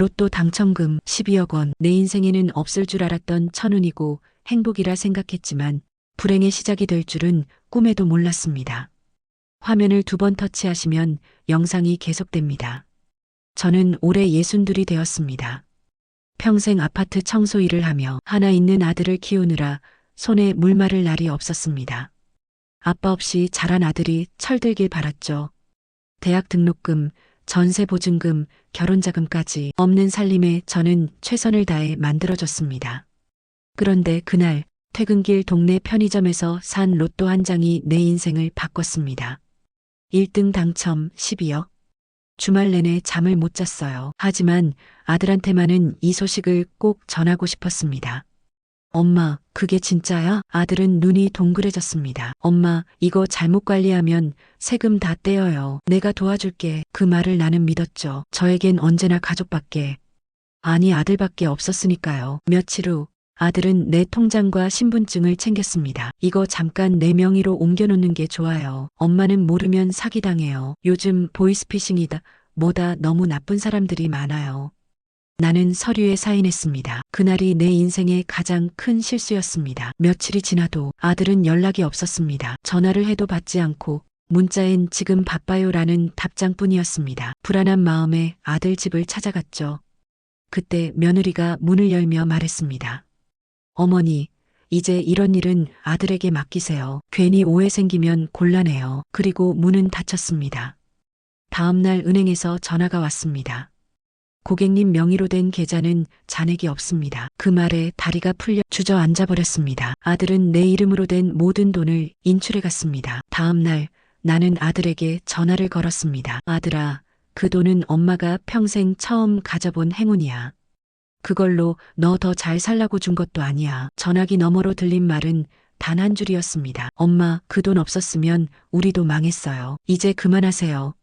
로또 당첨금 12억 원. 내 인생에는 없을 줄 알았던 천운이고 행복이라 생각했지만 불행의 시작이 될 줄은 꿈에도 몰랐습니다. 화면을 두 번 터치하시면 영상이 계속됩니다. 저는 올해 예순둘이 되었습니다. 평생 아파트 청소 일을 하며 하나 있는 아들을 키우느라 손에 물 마를 날이 없었습니다. 아빠 없이 자란 아들이 철들길 바랐죠. 대학 등록금, 전세 보증금, 결혼자금까지 없는 살림에 저는 최선을 다해 만들어줬습니다. 그런데 그날 퇴근길 동네 편의점에서 산 로또 한 장이 내 인생을 바꿨습니다. 1등 당첨 12억. 주말 내내 잠을 못 잤어요. 하지만 아들한테만은 이 소식을 꼭 전하고 싶었습니다. 엄마, 그게 진짜야? 아들은 눈이 동그래졌습니다. 엄마, 이거 잘못 관리하면 세금 다 떼어요. 내가 도와줄게. 그 말을 나는 믿었죠. 저에겐 언제나 가족밖에, 아니 아들밖에 없었으니까요. 며칠 후 아들은 내 통장과 신분증을 챙겼습니다. 이거 잠깐 내 명의로 옮겨놓는 게 좋아요. 엄마는 모르면 사기당해요. 요즘 보이스피싱이다. 뭐다 너무 나쁜 사람들이 많아요. 나는 서류에 사인했습니다. 그날이 내 인생의 가장 큰 실수였습니다. 며칠이 지나도 아들은 연락이 없었습니다. 전화를 해도 받지 않고 문자엔 지금 바빠요라는 답장뿐이었습니다. 불안한 마음에 아들 집을 찾아갔죠. 그때 며느리가 문을 열며 말했습니다. 어머니, 이제 이런 일은 아들에게 맡기세요. 괜히 오해 생기면 곤란해요. 그리고 문은 닫혔습니다. 다음날 은행에서 전화가 왔습니다. 고객님 명의로 된 계좌는 잔액이 없습니다. 그 말에 다리가 풀려 주저앉아 버렸습니다. 아들은 내 이름으로 된 모든 돈을 인출해 갔습니다. 다음 날 나는 아들에게 전화를 걸었습니다. 아들아, 그 돈은 엄마가 평생 처음 가져본 행운이야. 그걸로 너 더 잘 살라고 준 것도 아니야. 전화기 너머로 들린 말은 단 한 줄이었습니다. 엄마, 그 돈 없었으면 우리도 망했어요. 이제 그만하세요.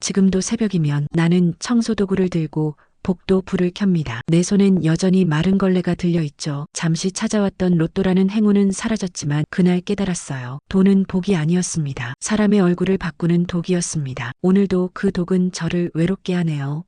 지금도 새벽이면 나는 청소도구를 들고 복도 불을 켭니다. 내 손엔 여전히 마른 걸레가 들려있죠. 잠시 찾아왔던 로또라는 행운은 사라졌지만 그날 깨달았어요. 돈은 복이 아니었습니다. 사람의 얼굴을 바꾸는 독이었습니다. 오늘도 그 독은 저를 외롭게 하네요.